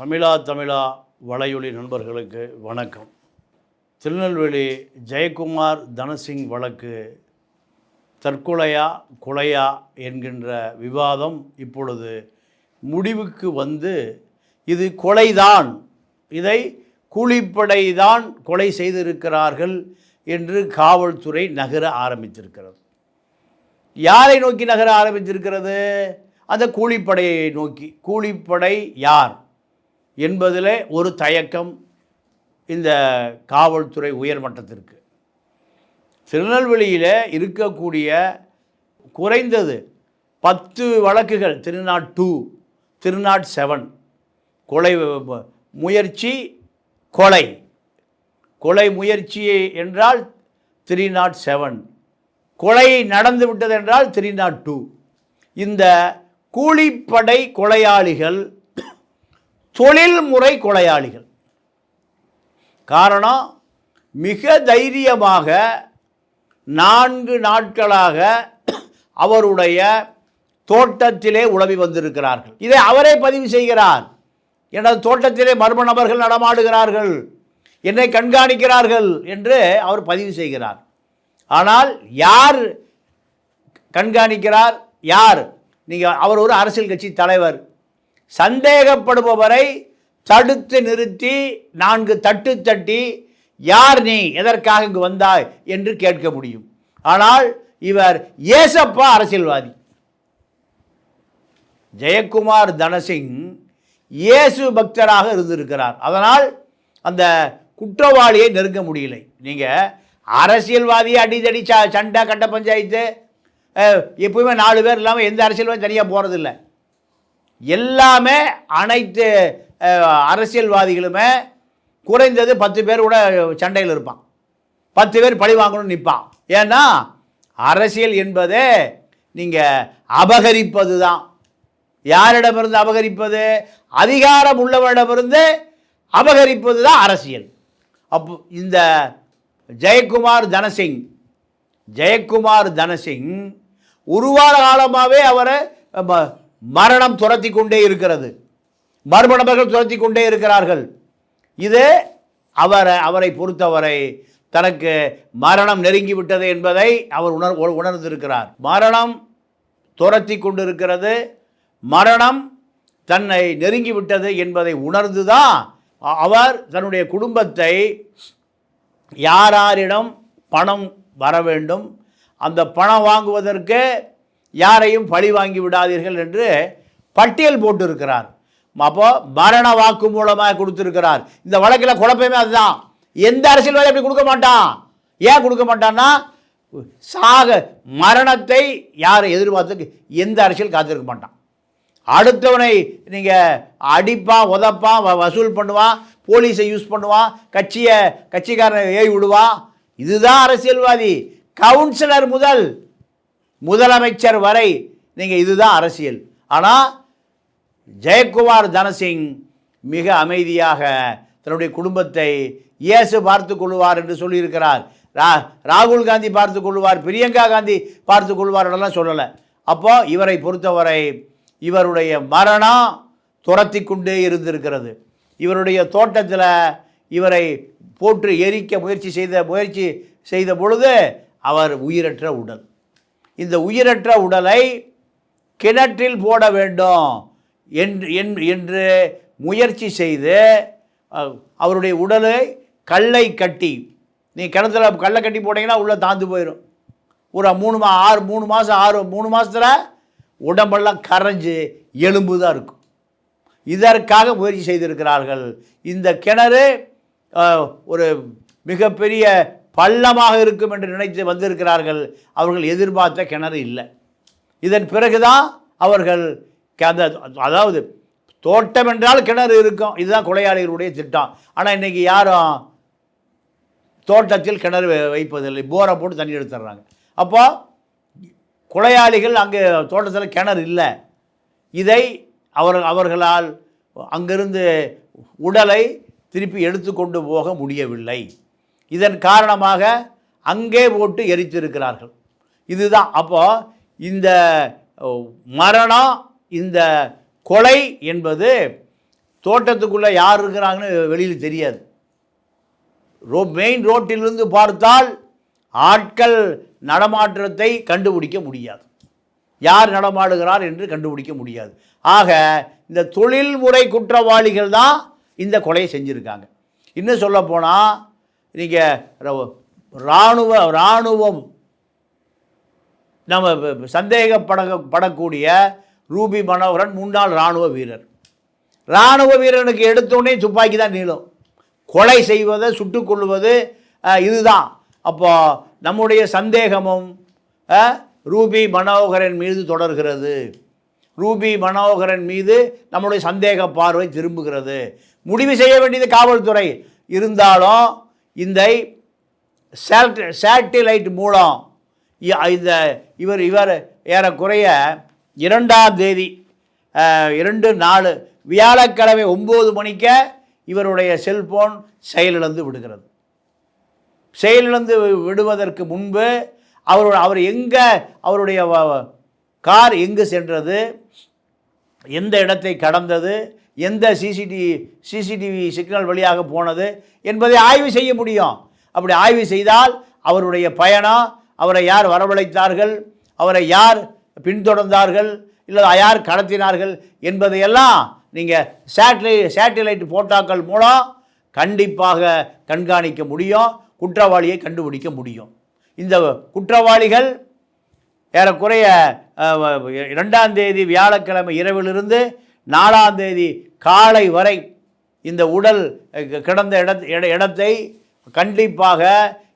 தமிழா தமிழா வலையொலி நண்பர்களுக்கு வணக்கம். திருநெல்வேலி ஜெயக்குமார் தனசிங் வழக்கு தற்கொலையா கொலையா என்கின்ற விவாதம் இப்பொழுது முடிவுக்கு வந்து இது கொலைதான் இதை கூலிப்படைதான் கொலை செய்திருக்கிறார்கள் என்று காவல்துறை நகர ஆரம்பித்திருக்கிறது. யாரை நோக்கி நகர ஆரம்பித்திருக்கிறது? அந்த கூலிப்படையை நோக்கி. கூலிப்படை யார்? என்பதில் ஒரு தயக்கம் இந்த காவல்துறை உயர்மட்டத்திற்கு திருநெல்வேலியில் இருக்கக்கூடிய குறைந்தது பத்து வழக்குகள் திருநாட் டூ திருநாட் செவன். கொலை முயற்சி கொலை. கொலை முயற்சி என்றால் த்ரீ நாட் செவன். கொலை நடந்து விட்டது என்றால் த்ரீ நாட் டூ. இந்த கூலிப்படை கொலையாளிகள் தொழில்முறை கொலையாளிகள். காரணம் மிக தைரியமாக நான்கு நாட்களாக அவருடைய தோட்டத்திலே உழவி வந்திருக்கிறார்கள். இதை அவரே பதிவு செய்கிறார். எனது தோட்டத்திலே மர்ம நபர்கள் நடமாடுகிறார்கள். என்னை கண்காணிக்கிறார்கள் என்று அவர் பதிவு செய்கிறார். ஆனால் யார் கண்காணிக்கிறார்? யார்? நீங்கள் அவர் ஒரு அரசியல் கட்சி தலைவர். சந்தேகப்படுபவரை தடுத்து நிறுத்தி நான்கு தட்டு தட்டி யார் நீ? எதற்காக இங்கு வந்தாய்? என்று கேட்க முடியும். ஆனால் இவர் ஏசப்பா அரசியல்வாதி. ஜெயக்குமார் தனசிங் இயேசு பக்தராக இருந்திருக்கிறார். அதனால் அந்த குற்றவாளியை நெருங்க முடியலை. நீங்கள் அரசியல்வாதியை அடிதடி ச சண்டை கட்ட பஞ்சாயத்து எப்பவுமே நாலு பேர் இல்லாமல் எந்த அரசியல்வாதி தனியாக போகிறதில்ல எல்லாமே அனைத்து அரசியல்வாதிகளுமே குறைந்தது பத்து பேர் கூட சண்டையில் இருப்பான். பத்து பேர் பழி வாங்கணும்னு நிற்பான் ஏன்னா அரசியல் என்பதே நீங்கள் அபகரிப்பது தான் யாரிடமிருந்து அபகரிப்பது? அதிகாரம் உள்ளவரிடமிருந்து அபகரிப்பது தான் அரசியல். அப்போ இந்த ஜெயக்குமார் தனசிங் ஜெயக்குமார் தனசிங் ஒரு வார காலமாகவே அவரை ம- மரணம் துரத்தி கொண்டே இருக்கிறது. மர்ம நபர்கள் துரத்தி கொண்டே இருக்கிறார்கள். இது அவரை அவரை பொறுத்தவரை தனக்கு மரணம் நெருங்கி விட்டது என்பதை அவர் உணர் உ- உணர்ந்திருக்கிறார். மரணம் துரத்தி கொண்டிருக்கிறது மரணம் தன்னை நெருங்கி விட்டது என்பதை உணர்ந்துதான் தான் அவர் தன்னுடைய குடும்பத்தை யாராரிடம் பணம் வர வேண்டும். அந்த பணம் வாங்குவதற்கு யாரையும் பழி வாங்கி விடாதீர்கள் என்று பட்டியல் போட்டிருக்கிறார். அப்போ மரண வாக்கு மூலமாக கொடுத்திருக்கிறார். இந்த வழக்கில் குழப்பமே அதுதான். எந்த அரசியல்வாதி அப்படி கொடுக்க மாட்டான்? ஏன் கொடுக்க மாட்டான்னா சாக மரணத்தை யாரை எதிர்பார்த்து எந்த அரசியல் காத்திருக்க மாட்டான். அடுத்தவனை நீங்கள் அடிப்பான் உதப்பான் வ- வசூல் பண்ணுவான் போலீஸை யூஸ் பண்ணுவான் கட்சியை கட்சிக்காரனை ஏவி விடுவான் இதுதான் அரசியல்வாதி. கவுன்சிலர் முதல். முதலமைச்சர் வரை நீங்கள் இதுதான் அரசியல். ஆனால் ஜெயக்குமார் தனசிங் மிக அமைதியாக தன்னுடைய குடும்பத்தை இயேசு பார்த்து கொள்வார் என்று சொல்லியிருக்கிறார். ரா ராகுல் காந்தி பார்த்து கொள்வார் பிரியங்கா காந்தி பார்த்து கொள்வார்லாம் சொல்லலை. அப்போ இவரை பொறுத்தவரை இவருடைய மரணம் துரத்தி கொண்டே இருந்திருக்கிறது. இவருடைய தோட்டத்தில் இவரை போற்று எரிக்க முயற்சி செய்த முயற்சி செய்த பொழுது அவர் உயிரற்ற உடல். இந்த உயிரற்ற உடலை கிணற்றில் போட வேண்டும் என்று என்- என்று முயற்சி செய்து அவருடைய உடலை கல்லை கட்டி நீ கிணத்துல கல்லை கட்டி போட்டிங்கன்னா உள்ளே தாந்து போயிடும் ஒரு மூணு மா ஆறு மூணு மாதம் ஆறு மூணு மாதத்தில் உடம்பெல்லாம் கரைஞ்சு எலும்பு தான் இருக்கும். இதற்காக முயற்சி செய்திருக்கிறார்கள். இந்த கிணறு ஒரு மிகப்பெரிய பள்ளமாக இருக்கும் என்று நினைத்து வந்திருக்கிறார்கள். அவர்கள் எதிர்பார்த்த கிணறு இல்லை. இதன் பிறகுதான் அவர்கள் அந்த அதாவது தோட்டம் என்றால் கிணறு இருக்கும். இதுதான் கொலையாளிகளுடைய திட்டம். ஆனால் இன்றைக்கி யாரும் தோட்டத்தில் கிணறு வைப்பதில்லை. போரை போட்டு தண்ணி எடுத்துடுறாங்க. அப்போ கொலையாளிகள் அங்கே தோட்டத்தில் கிணறு இல்லை. இதை அவர் அவர்களால் அங்கிருந்து உடலை திருப்பி எடுத்து கொண்டு போக முடியவில்லை. இதன் காரணமாக அங்கே போட்டு எரித்திருக்கிறார்கள். இதுதான் அப்போது இந்த மரணம் இந்த கொலை என்பது தோட்டத்துக்குள்ளே யார் இருக்கிறாங்கன்னு வெளியில் தெரியாது. ரோ மெயின் ரோட்டிலிருந்து பார்த்தால் ஆட்கள் நடமாற்றத்தை கண்டுபிடிக்க முடியாது. யார் நடமாடுகிறார் என்று கண்டுபிடிக்க முடியாது. ஆக இந்த தொழில்முறை குற்றவாளிகள் தான் இந்த கொலையை செஞ்சுருக்காங்க. இன்னும் சொல்லப்போனால் நீங்கள் இராணுவ இராணுவம். நம்ம சந்தேகப்பட படக்கூடிய ரூபி மனோகரன் முன்னாள் இராணுவ வீரர். இராணுவ வீரனுக்கு எடுத்தோடனே துப்பாக்கி தான் நீளும். கொலை செய்வது சுட்டுக்கொள்வது இதுதான். அப்போது நம்முடைய சந்தேகமும் ரூபி மனோகரன் மீது தொடர்கிறது. ரூபி மனோகரன் மீது நம்முடைய சந்தேக பார்வை திரும்புகிறது. முடிவு செய்ய வேண்டியது காவல்துறை. இருந்தாலும் இந்த சேட் சேட்டிலைட் மூலம் இந்த இவர் இவர் ஏறக்குறைய இரண்டாம் தேதி இரண்டு நாலு வியாழக்கிழமை ஒம்பது மணிக்க இவருடைய செல்போன் செயலிழந்து விடுகிறது. செயலிழந்து விடுவதற்கு முன்பு அவர் அவர் எங்கே அவருடைய கார் எங்கு சென்றது எந்த இடத்தை கடந்தது எந்த சிசிடிவி சிசிடிவி சிக்னல் வழியாக போனது என்பதை ஆய்வு செய்ய முடியும். அப்படி ஆய்வு செய்தால் அவருடைய பயணம் அவரை யார் வரவழைத்தார்கள் அவரை யார் பின்தொடர்ந்தார்கள் இல்லை யார் கடத்தினார்கள் என்பதையெல்லாம் நீங்கள் சேட்டலைட் சேட்டிலைட் போட்டாக்கள் மூலம் கண்டிப்பாக கண்காணிக்க முடியும் குற்றவாளியை கண்டுபிடிக்க முடியும். இந்த குற்றவாளிகள் ஏறக்குறைய அஹ், இரண்டாம் தேதி வியாழக்கிழமை இரவிலிருந்து நாலாம் தேதி காலை வரை இந்த உடல் கிடந்த இட இடத்தை கண்டிப்பாக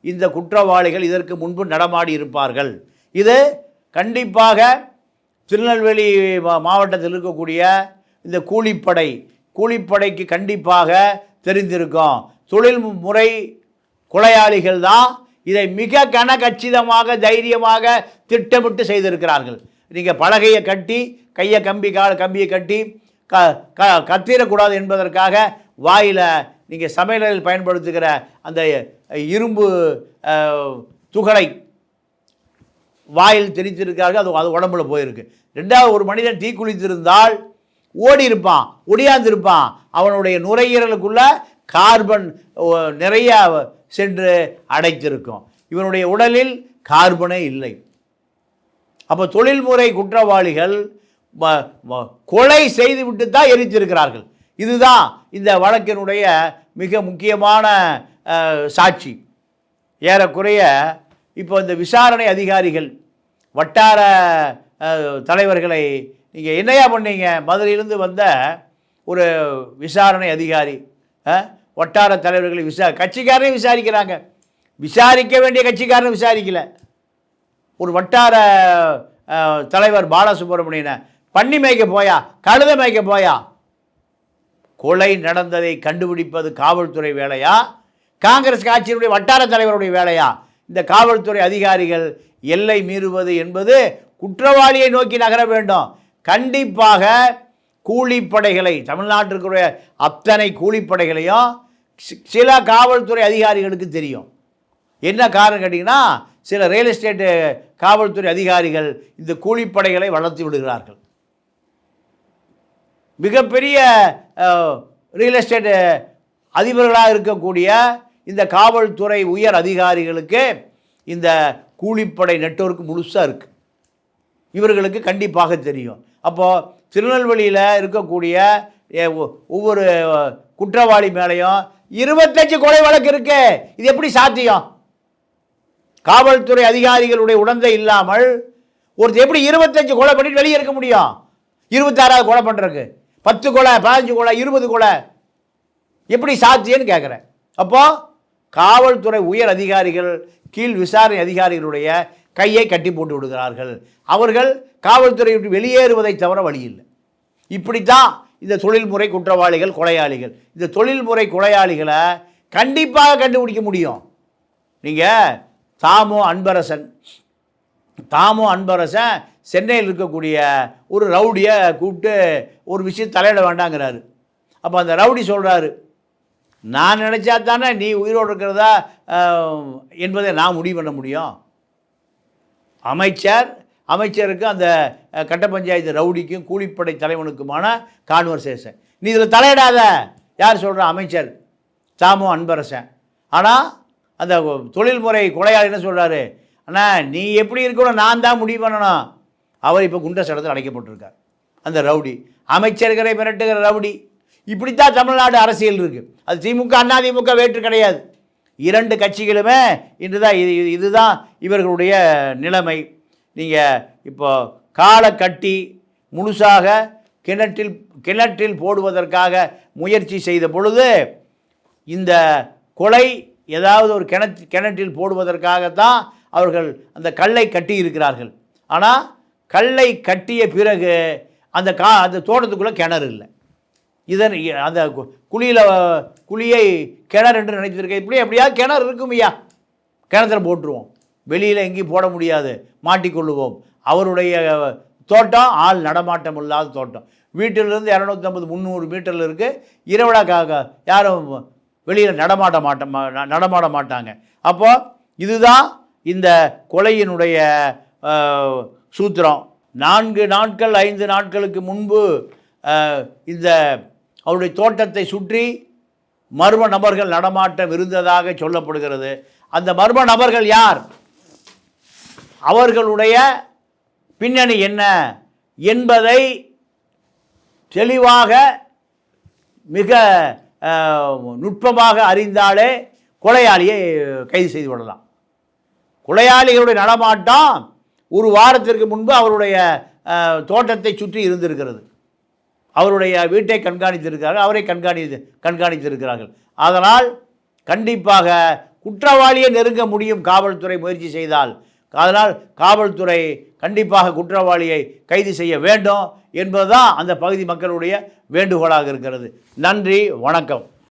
இந்த குற்றவாளிகள் இதற்கு முன்பு நடமாடி இருப்பார்கள். இது கண்டிப்பாக திருநெல்வேலி மா- மாவட்டத்தில் இருக்கக்கூடிய இந்த கூலிப்படை கூலிப்படைக்கு கண்டிப்பாக தெரிந்திருக்கும். தொழில் முறை கொலையாளிகள் தான் இதை மிக கனகச்சிதமாக தைரியமாக திட்டமிட்டு செய்திருக்கிறார்கள். நீங்கள் பலகையை கட்டி கையை கம்பி கால் கம்பியை கட்டி க க கத்திரக்கூடாது என்பதற்காக வாயில் நீங்கள் சமையலில் பயன்படுத்துகிற அந்த இரும்பு துகளை வாயில் தெரித்திருக்கார்கள் அது அது உடம்புல போயிருக்கு. ரெண்டாவது ஒரு மனிதன் தீக்குளித்திருந்தால் ஓடி இருப்பான் ஒடியாந்திருப்பான். அவனுடைய நுரையீரலுக்குள்ள கார்பன் நிறையா நிறைய சென்று அடைத்திருக்கும். இவனுடைய உடலில் கார்பனே இல்லை. அப்போ தொழில்முறை குற்றவாளிகள் ம- கொலை செய்துவிட்டு தான் எரித்திருக்கிறார்கள். இதுதான் இந்த வழக்கினுடைய மிக முக்கியமான சாட்சி. ஏறக்குறைய இப்போ இந்த விசாரணை அதிகாரிகள் வட்டார தலைவர்களை நீங்கள் என்னையா பண்ணீங்க? மதுரையிலேருந்து வந்த ஒரு விசாரணை அதிகாரி வட்டார தலைவர்களை விசா கட்சிக்காரனையும் விசாரிக்கிறாங்க. விசாரிக்க வேண்டிய கட்சிக்காரனை விசாரிக்கலை. ஒரு வட்டார தலைவர் பாலசுப்ரமணியனை பண்ணி மேய்க்க போயா கழுத மேய்க்க போயா? கொலை நடந்ததை கண்டுபிடிப்பது காவல்துறை வேலையா? காங்கிரஸ் கட்சியினுடைய வட்டார தலைவருடைய வேலையா? இந்த காவல்துறை அதிகாரிகள் எல்லை மீறுவது என்பது குற்றவாளியை நோக்கி நகர வேண்டும். கண்டிப்பாக கூலிப்படைகளை தமிழ்நாட்டிற்குரிய அத்தனை கூலிப்படைகளையும் சில காவல்துறை அதிகாரிகளுக்கு தெரியும். என்ன காரணம் கேட்டிங்கன்னா சில ரியல் எஸ்டேட்டு காவல்துறை அதிகாரிகள் இந்த கூலிப்படைகளை வளர்த்து விடுகிறார்கள். மிகப்பெரிய ரியல் எஸ்டேட் அதிபர்களாக இருக்கக்கூடிய இந்த காவல்துறை உயர் அதிகாரிகளுக்கு இந்த கூலிப்படை நெட்வொர்க் முழுசாக இருக்குது இவர்களுக்கு கண்டிப்பாக தெரியும். அப்போது திருநெல்வேலியில் இருக்கக்கூடிய ஒ- ஒவ்வொரு குற்றவாளி மேலேயும் இருபத்தஞ்சு கொலை வழக்கு இருக்கு. இது எப்படி சாத்தியம்? காவல்துறை அதிகாரிகளுடைய உடந்தை இல்லாமல் ஒருத்தர் எப்படி இருபத்தஞ்சு கொலை பண்ணிட்டு வெளியே இருக்க முடியும்? இருபத்தாறாவது கொலை பண்ணுறதுக்கு பத்து கொலை பதினஞ்சு கொலை இருபது கொலை. எப்படி சாத்தியன்னு கேட்குறேன் அப்போ காவல்துறை உயர் அதிகாரிகள் கீழ் விசாரணை அதிகாரிகளுடைய கையை கட்டி போட்டு விடுகிறார்கள். அவர்கள் காவல்துறை விட்டு வெளியேறுவதை தவிர வழி இல்லை. இப்படித்தான் இந்த தொழில்முறை குற்றவாளிகள் கொலையாளிகள். இந்த தொழில்முறை கொலையாளிகளை கண்டிப்பாக கண்டுபிடிக்க முடியும். நீங்கள் தாமோ அன்பரசன். தாமோ அன்பரசன் சென்னையில் இருக்கக்கூடிய ஒரு ரவுடியை கூப்பிட்டு ஒரு விஷயம் தலையிட வேண்டாங்கிறாரு. அப்போ அந்த ரவுடி சொல்கிறாரு நான் நினச்சா தானே நீ உயிரோடு இருக்கிறதா என்பதை நான் முடிவு பண்ண முடியும். அமைச்சர் அமைச்சருக்கு அந்த கட்ட பஞ்சாயத்து ரவுடிக்கும் கூலிப்படை தலைவனுக்குமான கான்வர்சேஷன் நீ இதில் தலையிடாத. யார் சொல்கிறா அமைச்சர் தாமோ அன்பரசன். ஆனால் அந்த தொழில்முறை கொலையாளி என்ன சொல்கிறாரு அண்ணா நீ எப்படி இருக்கணும்? நான் தான் முடிவு பண்ணணும். அவர் இப்போ குண்ட சடத்தில் அடைக்கப்பட்டிருக்கார். அந்த ரவுடி. அமைச்சர்களை மிரட்டுகிற ரவுடி. இப்படித்தான் தமிழ்நாடு அரசியல் இருக்குது அது திமுக அதிமுக வேற்று கிடையாது. இரண்டு கட்சிகளுமே இன்று தான் இது இது- இதுதான் இவர்களுடைய நிலைமை. நீங்கள் இப்போ காலை கட்டி முழுசாக கிணற்றில் கிணற்றில் போடுவதற்காக முயற்சி செய்த பொழுது இந்த கொலை ஏதாவது ஒரு கிணற்று கிணற்றில் போடுவதற்காகத்தான் அவர்கள் அந்த கல்லை கட்டி இருக்கிறார்கள் ஆனால் கல்லை கட்டிய பிறகு அந்த கா அந்த தோட்டத்துக்குள்ளே கிணறு இல்லை. இதன் அந்த கு- குழியை கிணறு என்று நினைத்திருக்க இப்படி எப்படியா கிணறு இருக்கும் ஐயா? கிணத்துல போட்டுருவோம். வெளியில் எங்கேயும் போட முடியாது. மாட்டிக்கொள்ளுவோம் அவருடைய தோட்டம் ஆள் நடமாட்டம் இல்லாத தோட்டம். வீட்டிலிருந்து இரநூத்தம்பது முந்நூறு மீட்டரில் இருக்குது இரவடாக்காக யாரும் வெளியில் நடமாட மாட்ட நடமாட மாட்டாங்க. அப்போது இதுதான் இந்த கொலையினுடைய சூத்திரம். நான்கு நாட்கள் ஐந்து நாட்களுக்கு முன்பு இந்த அவருடைய தோட்டத்தை சுற்றி மர்ம நபர்கள் நடமாட்டம் இருந்ததாக சொல்லப்படுகிறது. அந்த மர்ம நபர்கள் யார்? அவர்களுடைய பின்னணி என்ன என்பதை தெளிவாக மிக நுட்பமாக அறிந்தாலே கொலையாளியை கைது செய்து விடலாம் கொலையாளிகளுடைய நடமாட்டம் ஒரு வாரத்திற்கு முன்பு அவருடைய தோட்டத்தை சுற்றி இருந்திருக்கிறது. அவருடைய வீட்டை கண்காணித்திருக்கிறார்கள் அவரை கண்காணித்து கண்காணித்திருக்கிறார்கள். அதனால் கண்டிப்பாக குற்றவாளியை நெருங்க முடியும் காவல்துறை முயற்சி செய்தால். அதனால் காவல்துறை கண்டிப்பாக குற்றவாளியை கைது செய்ய வேண்டும் என்பதுதான் அந்த பகுதி மக்களுடைய வேண்டுகோளாக இருக்கிறது. நன்றி வணக்கம்.